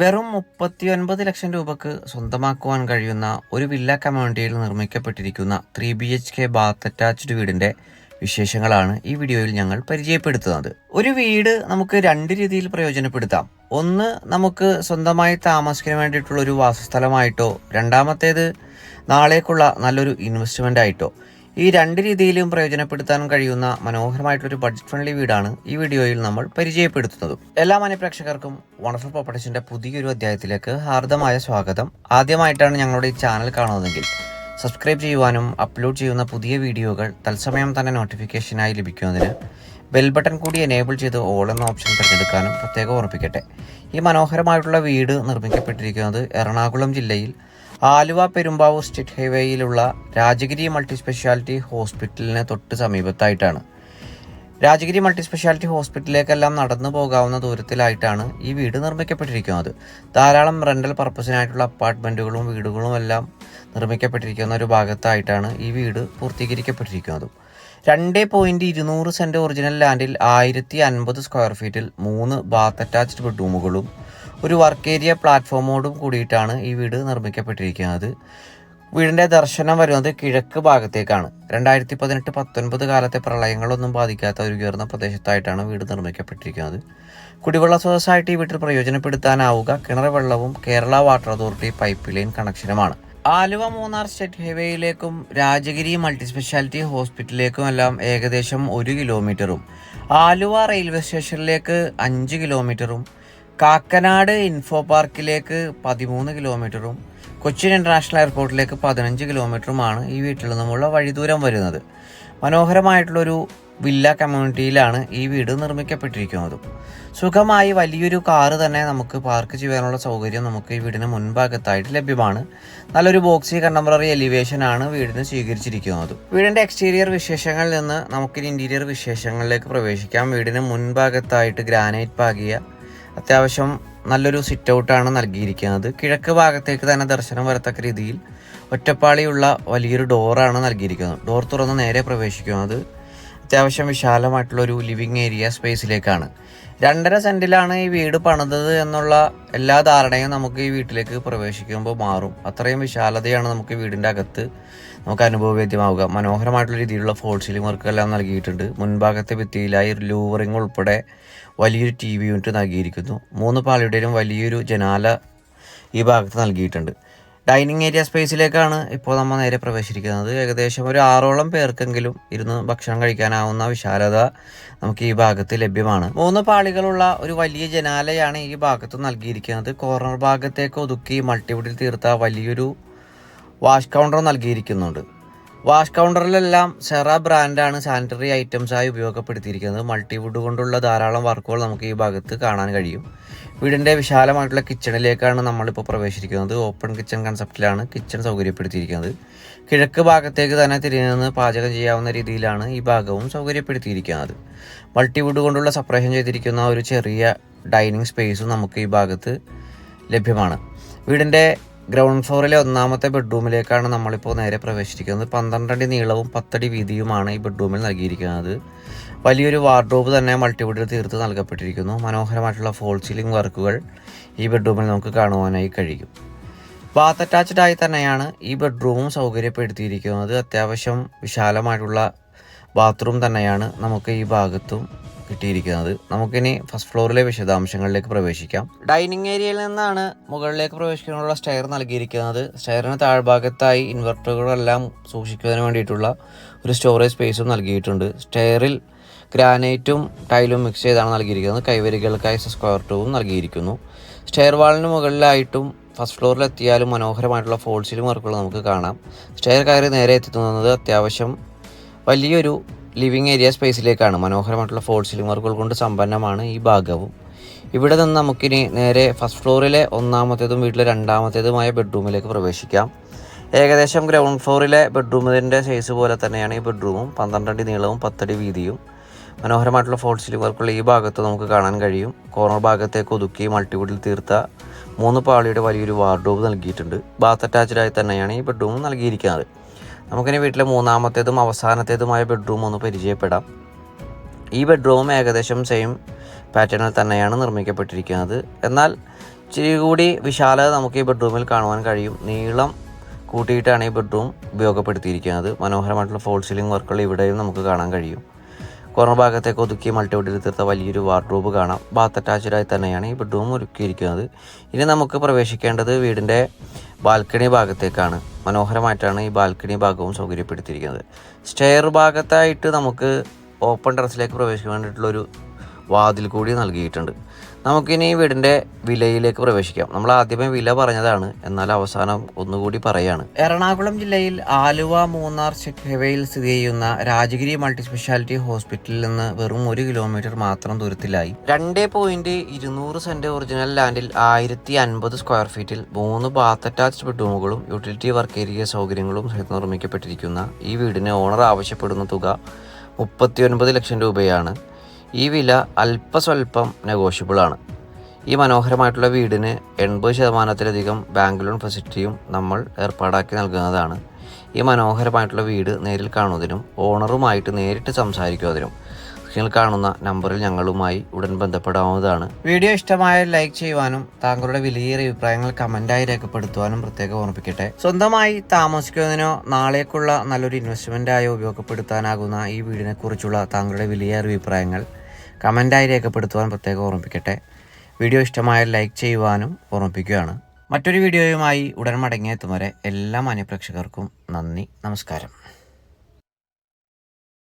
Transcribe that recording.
വെറും മുപ്പത്തി ഒൻപത് ലക്ഷം രൂപക്ക് സ്വന്തമാക്കുവാൻ കഴിയുന്ന ഒരു വില്ല കമ്മ്യൂണിറ്റിയിൽ നിർമ്മിക്കപ്പെട്ടിരിക്കുന്ന three B H K bath attached വീടിന്റെ വിശേഷങ്ങളാണ് ഈ വീഡിയോയിൽ ഞങ്ങൾ പരിചയപ്പെടുത്തുന്നത്. ഒരു വീട് നമുക്ക് രണ്ട് രീതിയിൽ പ്രയോജനപ്പെടുത്താം. ഒന്ന് നമുക്ക് സ്വന്തമായി താമസിക്കാൻ വേണ്ടിയിട്ടുള്ള ഒരു വാസസ്ഥലമായിട്ടോ രണ്ടാമത്തേത് നാളേക്കുള്ള നല്ലൊരു ഇൻവെസ്റ്റ്മെന്റ് ആയിട്ടോ. ഈ രണ്ട് രീതിയിലും പ്രയോജനപ്പെടുത്താൻ കഴിയുന്ന മനോഹരമായിട്ടൊരു ബഡ്ജറ്റ് ഫ്രണ്ട്ലി വീടാണ് ഈ വീഡിയോയിൽ നമ്മൾ പരിചയപ്പെടുത്തുന്നത്. എല്ലാ മനഃപ്രേക്ഷകർക്കും വണ്ടർഫുൾ പ്രോപ്പർട്ടീസിന്റെ പുതിയൊരു അധ്യായത്തിലേക്ക് ഹാർദമായ സ്വാഗതം. ആദ്യമായിട്ടാണ് ഞങ്ങളുടെ ഈ ചാനൽ കാണുന്നതെങ്കിൽ സബ്സ്ക്രൈബ് ചെയ്യുവാനും അപ്ലോഡ് ചെയ്യുന്ന പുതിയ വീഡിയോകൾ തത്സമയം തന്നെ നോട്ടിഫിക്കേഷനായി ലഭിക്കുന്നതിന് ബെൽ ബട്ടൺ കൂടി എനേബിൾ ചെയ്ത് ഓൾ എന്ന ഓപ്ഷൻ തിരഞ്ഞെടുക്കാനും പ്രത്യേകം ഓർപ്പിക്കട്ടെ ഈ മനോഹരമായിട്ടുള്ള വീട് നിർമ്മിക്കപ്പെട്ടിരിക്കുന്നത് എറണാകുളം ജില്ലയിൽ ആലുവ പെരുമ്പാവൂർ സ്റ്റേറ്റ് ഹൈവേയിലുള്ള രാജഗിരി മൾട്ടി സ്പെഷ്യാലിറ്റി ഹോസ്പിറ്റലിന് തൊട്ട് സമീപത്തായിട്ടാണ്. രാജഗിരി മൾട്ടി സ്പെഷ്യാലിറ്റി ഹോസ്പിറ്റലിലേക്കെല്ലാം നടന്നു പോകാവുന്ന ദൂരത്തിലായിട്ടാണ് ഈ വീട് നിർമ്മിക്കപ്പെട്ടിരിക്കുന്നത്. ധാരാളം റെന്റൽ പർപ്പസിനായിട്ടുള്ള അപ്പാർട്ട്മെന്റുകളും വീടുകളും എല്ലാം നിർമ്മിക്കപ്പെട്ടിരിക്കുന്ന ഒരു ഭാഗത്തായിട്ടാണ് ഈ വീട് പൂർത്തീകരിക്കപ്പെട്ടിരിക്കുന്നത്. രണ്ട് പോയിന്റ് ഇരുന്നൂറ് സെന്റ് ഒറിജിനൽ ലാൻഡിൽ ആയിരത്തി അൻപത് സ്ക്വയർ ഫീറ്റിൽ മൂന്ന് ബാത്ത് അറ്റാച്ച്ഡ് ബെഡ്റൂമുകളും ഒരു വർക്ക് ഏരിയ പ്ലാറ്റ്ഫോമോടും കൂടിയിട്ടാണ് ഈ വീട് നിർമ്മിക്കപ്പെട്ടിരിക്കുന്നത്. വീടിന്റെ ദർശനം വരുന്നത് കിഴക്ക് ഭാഗത്തേക്കാണ്. രണ്ടായിരത്തി പതിനെട്ട് പത്തൊൻപത് കാലത്തെ പ്രളയങ്ങളൊന്നും ബാധിക്കാത്ത ഒരു ഉയർന്ന പ്രദേശത്തായിട്ടാണ് വീട് നിർമ്മിക്കപ്പെട്ടിരിക്കുന്നത്. കുടിവെള്ള സ്രോതസ്സായിട്ട് ഈ വീട്ടിൽ പ്രയോജനപ്പെടുത്താനാവുക. കിണർ വെള്ളവും Kerala water authority pipe line കണക്ഷനുമാണ്. Aluva Munnar state ഹൈവേയിലേക്കും രാജഗിരി മൾട്ടി സ്പെഷ്യാലിറ്റി ഹോസ്പിറ്റലിലേക്കും എല്ലാം ഏകദേശം ഒരു കിലോമീറ്ററും ആലുവ റെയിൽവേ സ്റ്റേഷനിലേക്ക് അഞ്ച് കിലോമീറ്ററും കാക്കനാട് ഇൻഫോ പാർക്കിലേക്ക് പതിമൂന്ന് കിലോമീറ്ററും കൊച്ചിൻ ഇന്റർനാഷണൽ എയർപോർട്ടിലേക്ക് പതിനഞ്ച് കിലോമീറ്ററുമാണ് ഈ വീട്ടിൽ നിന്നുമുള്ള വഴിദൂരം വരുന്നത്. മനോഹരമായിട്ടുള്ളൊരു വില്ല കമ്മ്യൂണിറ്റിയിലാണ് ഈ വീട് നിർമ്മിക്കപ്പെട്ടിരിക്കുന്നത്. സുഖമായി വലിയൊരു കാറ് തന്നെ നമുക്ക് പാർക്ക് ചെയ്യാനുള്ള സൗകര്യം നമുക്ക് ഈ വീടിന് മുൻഭാഗത്തായിട്ട് ലഭ്യമാണ്. നല്ലൊരു ബോക്സി കണ്ടംപററി എലിവേഷൻ ആണ് വീടിന് സ്വീകരിച്ചിരിക്കുന്നത്. വീടിന്റെ എക്സ്റ്റീരിയർ വിശേഷങ്ങളിൽ നിന്ന് നമുക്ക് ഇന്റീരിയർ വിശേഷങ്ങളിലേക്ക് പ്രവേശിക്കാം. വീടിന് മുൻഭാഗത്തായിട്ട് ഗ്രാനൈറ്റ് പാകിയ അത്യാവശ്യം നല്ലൊരു സിറ്റ് ഔട്ടാണ് നൽകിയിരിക്കുന്നത്. കിഴക്ക് ഭാഗത്തേക്ക് തന്നെ ദർശനം വരത്തക്ക രീതിയിൽ ഒറ്റപ്പാളിയുള്ള വലിയൊരു ഡോറാണ് നൽകിയിരിക്കുന്നത്. ഡോർ തുറന്ന് നേരെ പ്രവേശിക്കുന്നത് അത്യാവശ്യം വിശാലമായിട്ടുള്ള ഒരു ലിവിങ് ഏരിയ സ്പേസിലേക്കാണ് രണ്ടര സെന്റിലാണ് ഈ വീട് പണിതത് എന്നുള്ള എല്ലാ ധാരണയും നമുക്ക് ഈ വീട്ടിലേക്ക് പ്രവേശിക്കുമ്പോൾ മാറും. അത്രയും വിശാലതയാണ് നമുക്ക് വീടിന്റെ അകത്ത് നമുക്ക് അനുഭവവേദ്യമാവുക. മനോഹരമായിട്ടുള്ള രീതിയിലുള്ള ഫോൾ സീലിംഗ് വർക്കെല്ലാം നൽകിയിട്ടുണ്ട്. മുൻഭാഗത്തെ ഭിത്തിയിലായി ലൂവറിംഗ് ഉൾപ്പെടെ വലിയൊരു ടി വി യൂണിറ്റ് നൽകിയിരിക്കുന്നു. മൂന്ന് പാളിയുടെയും വലിയൊരു ജനാല ഈ ഭാഗത്ത് നൽകിയിട്ടുണ്ട്. ഡൈനിങ് ഏരിയ സ്പേസിലേക്കാണ് ഇപ്പോൾ നമ്മൾ നേരെ പ്രവേശിക്കുന്നത് ഏകദേശം ഒരു ആറോളം പേർക്കെങ്കിലും ഇരുന്ന് ഭക്ഷണം കഴിക്കാനാവുന്ന വിശാലത നമുക്ക് ഈ ഭാഗത്ത് ലഭ്യമാണ്. മൂന്ന് പാളികളുള്ള ഒരു വലിയ ജനാലയാണ് ഈ ഭാഗത്ത് നൽകിയിരിക്കുന്നത്. കോർണർ ഭാഗത്തേക്ക് ഒതുക്കി മൾട്ടിവുഡിൽ തീർത്ത വലിയൊരു വാഷ് കൗണ്ടർ നൽകിയിരിക്കുന്നുണ്ട്. വാഷ് കൗണ്ടറിലെല്ലാം സെറ ബ്രാൻഡാണ് സാനിറ്ററി ഐറ്റംസ് ആയി ഉപയോഗപ്പെടുത്തിയിരിക്കുന്നത്. മൾട്ടിവുഡ് കൊണ്ടുള്ള ധാരാളം വർക്കുകൾ നമുക്ക് ഈ ഭാഗത്ത് കാണാൻ കഴിയും. വീടിന്റെ വിശാലമായിട്ടുള്ള കിച്ചണിലേക്കാണ് നമ്മളിപ്പോൾ പ്രവേശിക്കുന്നത് ഓപ്പൺ കിച്ചൺ കൺസെപ്റ്റിലാണ് കിച്ചൺ സൗകര്യപ്പെടുത്തിയിരിക്കുന്നത്. കിഴക്ക് ഭാഗത്തേക്ക് തന്നെ തിരിഞ്ഞു നിന്ന് പാചകം ചെയ്യാവുന്ന രീതിയിലാണ് ഈ ഭാഗവും സൗകര്യപ്പെടുത്തിയിരിക്കുന്നത്. മൾട്ടിവുഡ് കൊണ്ടുള്ള സെപ്പറേഷൻ ചെയ്തിരിക്കുന്ന ഒരു ചെറിയ ഡൈനിങ് സ്പേസും നമുക്ക് ഈ ഭാഗത്ത് ലഭ്യമാണ്. വീടിന്റെ ഗ്രൗണ്ട് ഫ്ലോറിലെ ഒന്നാമത്തെ ബെഡ്റൂമിലേക്കാണ് നമ്മളിപ്പോൾ നേരെ പ്രവേശിക്കുന്നത് പന്ത്രണ്ടടി നീളവും പത്തടി വീതിയുമാണ് ഈ ബെഡ്റൂമിൽ നൽകിയിരിക്കുന്നത്. വലിയൊരു വാർഡ്രോബ് തന്നെ മൾട്ടിവുഡിൽ തീർത്ത് നൽകപ്പെട്ടിരിക്കുന്നു. മനോഹരമായിട്ടുള്ള ഫോൾ സീലിംഗ് വർക്കുകൾ ഈ ബെഡ്റൂമിൽ നമുക്ക് കാണുവാനായി കഴിയും. ബാത്ത് അറ്റാച്ച്ഡ് ആയി തന്നെയാണ് ഈ ബെഡ്റൂമും സൗകര്യപ്പെടുത്തിയിരിക്കുന്നത്. അത്യാവശ്യം വിശാലമായിട്ടുള്ള ബാത്റൂം തന്നെയാണ് നമുക്ക് ഈ ഭാഗത്തും കിട്ടിയിരിക്കുന്നത്. നമുക്കിനി ഫസ്റ്റ് ഫ്ലോറിലെ വിശദാംശങ്ങളിലേക്ക് പ്രവേശിക്കാം. ഡൈനിങ് ഏരിയയിൽ നിന്നാണ് മുകളിലേക്ക് പ്രവേശിക്കാനുള്ള സ്റ്റെയർ നൽകിയിരിക്കുന്നത്. സ്റ്റെയറിന് താഴ്ഭാഗത്തായി ഇൻവെർട്ടറുകളെല്ലാം സൂക്ഷിക്കുന്നതിന് വേണ്ടിയിട്ടുള്ള ഒരു സ്റ്റോറേജ് സ്പേസും നൽകിയിട്ടുണ്ട്. സ്റ്റെയറിൽ ഗ്രാനൈറ്റും ടൈലും മിക്സ് ചെയ്താണ് നൽകിയിരിക്കുന്നത്. കൈവരികൾക്കായി സ്ക്വയർ ടൂവും നൽകിയിരിക്കുന്നു. സ്റ്റെയർ വാളിന് മുകളിലായിട്ടും ഫസ്റ്റ് ഫ്ലോറിൽ എത്തിയാലും മനോഹരമായിട്ടുള്ള ഫോൾസിലും വർക്കുകൾ നമുക്ക് കാണാം. സ്റ്റെയർ കയറി നേരെ എത്തുന്നത് അത്യാവശ്യം വലിയൊരു ലിവിങ് ഏരിയ സ്പേസിലേക്കാണ്. മനോഹരമായിട്ടുള്ള ഫോൾ സീലിംഗ് വർക്കുകൾ കൊണ്ട് സമ്പന്നമാണ് ഈ ഭാഗവും. ഇവിടെ നിന്ന് നമുക്കിനി നേരെ ഫസ്റ്റ് ഫ്ലോറിലെ ഒന്നാമത്തേതും വീട്ടിലെ രണ്ടാമത്തേതുമായ ബെഡ്റൂമിലേക്ക് പ്രവേശിക്കാം. ഏകദേശം ഗ്രൗണ്ട് ഫ്ലോറിലെ ബെഡ്റൂമിന്റെ സൈസ് പോലെ തന്നെയാണ് ഈ ബെഡ്റൂമും. പന്ത്രണ്ടടി നീളവും പത്തടി വീതിയും. മനോഹരമായിട്ടുള്ള ഫോൾ സീലിംഗ് വർക്കുള്ള ഈ ഭാഗത്ത് നമുക്ക് കാണാൻ കഴിയും. കോർണർ ഭാഗത്തേക്ക് ഒതുക്കി മൾട്ടിവുഡിൽ തീർത്ത മൂന്ന് പാളിയുടെ വലിയൊരു വാർഡ്രോബ് നൽകിയിട്ടുണ്ട്. ബാത്ത് അറ്റാച്ച്ഡായി തന്നെയാണ് ഈ ബെഡ്റൂം നൽകിയിരിക്കുന്നത്. നമുക്കിനി വീട്ടിലെ മൂന്നാമത്തേതും അവസാനത്തേതുമായ ബെഡ്റൂം ഒന്ന് പരിചയപ്പെടാം. ഈ ബെഡ്റൂമും ഏകദേശം സെയിം പാറ്റേണിൽ തന്നെയാണ് നിർമ്മിക്കപ്പെട്ടിരിക്കുന്നത്. എന്നാൽ ഇച്ചിരി കൂടി വിശാലത നമുക്ക് ഈ ബെഡ്റൂമിൽ കാണുവാൻ കഴിയും. നീളം കൂട്ടിയിട്ടാണ് ഈ ബെഡ്റൂം ഉപയോഗപ്പെടുത്തിയിരിക്കുന്നത്. മനോഹരമായിട്ടുള്ള ഫോൾ സീലിംഗ് വർക്കുകൾ ഇവിടെയും നമുക്ക് കാണാൻ കഴിയും. കോർണർ ഭാഗത്തേക്ക് ഒതുക്കി മൾട്ടിവുഡിൽ തീർത്ത വലിയൊരു വാർഡ്രോബ് കാണാം. ബാത്ത് അറ്റാച്ച്ഡായി തന്നെയാണ് ഈ ബെഡ്റൂം ഒരുക്കിയിരിക്കുന്നത്. ഇനി നമുക്ക് പ്രവേശിക്കേണ്ടത് വീടിന്റെ ബാൽക്കണി ഭാഗത്തേക്കാണ്. മനോഹരമായിട്ടാണ് ഈ ബാൽക്കണി ഭാഗവും സൗകര്യപ്പെടുത്തിയിരിക്കുന്നത്. സ്റ്റെയർ ഭാഗത്തായിട്ട് നമുക്ക് ഓപ്പൺ ടെറസിലേക്ക് പ്രവേശിക്കാൻ വേണ്ടിയിട്ടുള്ളൊരു വാതിൽ കൂടി നൽകിയിട്ടുണ്ട്. നമുക്കിനി വീടിന്റെ വിലയിലേക്ക് പ്രവേശിക്കാം. നമ്മൾ ആദ്യമേ വില പറഞ്ഞതാണ്. എന്നാൽ അവസാനം ഒന്നുകൂടി പറയാണ്. എറണാകുളം ജില്ലയിൽ ആലുവ മൂന്നാർ ഹൈവേയിൽ സ്ഥിതി ചെയ്യുന്ന രാജഗിരി മൾട്ടി സ്പെഷ്യാലിറ്റി ഹോസ്പിറ്റലിൽ നിന്ന് വെറും ഒരു കിലോമീറ്റർ മാത്രം ദൂരത്തിലായി. രണ്ട് പോയിന്റ് ഇരുന്നൂറ് സെന്റ് ഒറിജിനൽ ലാൻഡിൽ ആയിരത്തി അൻപത് സ്ക്വയർ ഫീറ്റിൽ മൂന്ന് ബാത്ത് അറ്റാച്ച്ഡ് ബെഡ്റൂമുകളും യൂട്ടിലിറ്റി വർക്ക് ഏരിയ സൗകര്യങ്ങളും സഹിതം നിർമ്മിക്കപ്പെട്ടിരിക്കുന്ന ഈ വീടിന് ഓണർ ആവശ്യപ്പെടുന്ന തുക മുപ്പത്തി ഒൻപത് ലക്ഷം രൂപയാണ്. ഈ വില അല്പസ്വല്പം നെഗോഷ്യബിൾ ആണ്. ഈ മനോഹരമായിട്ടുള്ള വീടിന് എൺപത് ശതമാനത്തിലധികം ബാങ്ക് ലോൺ ഫെസിലിറ്റിയും നമ്മൾ ഏർപ്പാടാക്കി നൽകുന്നതാണ്. ഈ മനോഹരമായിട്ടുള്ള വീട് നേരിൽ കാണുന്നതിനും ഓണറുമായിട്ട് നേരിട്ട് സംസാരിക്കുന്നതിനും സ്ക്രീനിൽ കാണുന്ന നമ്പറിൽ ഞങ്ങളുമായി ഉടൻ ബന്ധപ്പെടാവുന്നതാണ്. വീഡിയോ ഇഷ്ടമായ ലൈക്ക് ചെയ്യുവാനും താങ്കളുടെ വിലയേറിയ അഭിപ്രായങ്ങൾ കമന്റായി രേഖപ്പെടുത്തുവാനും പ്രത്യേകം ഓർമ്മിപ്പിക്കട്ടെ. സ്വന്തമായി താമസിക്കുന്നതിനോ നാളേക്കുള്ള നല്ലൊരു ഇൻവെസ്റ്റ്മെന്റായോ ഉപയോഗപ്പെടുത്താനാകുന്ന ഈ വീടിനെക്കുറിച്ചുള്ള താങ്കളുടെ വിലയേറിയ അഭിപ്രായങ്ങൾ കമന്റായി രേഖപ്പെടുത്തുവാൻ പ്രത്യേകം ഓർമ്മിപ്പിക്കട്ടെ. വീഡിയോ ഇഷ്ടമായ ലൈക്ക് ചെയ്യുവാനും ഓർമ്മിപ്പിക്കുകയാണ്. മറ്റൊരു വീഡിയോയുമായി ഉടൻ മടങ്ങിയെത്തും വരെ എല്ലാ മാന്യപ്രേക്ഷകർക്കും നന്ദി നമസ്കാരം.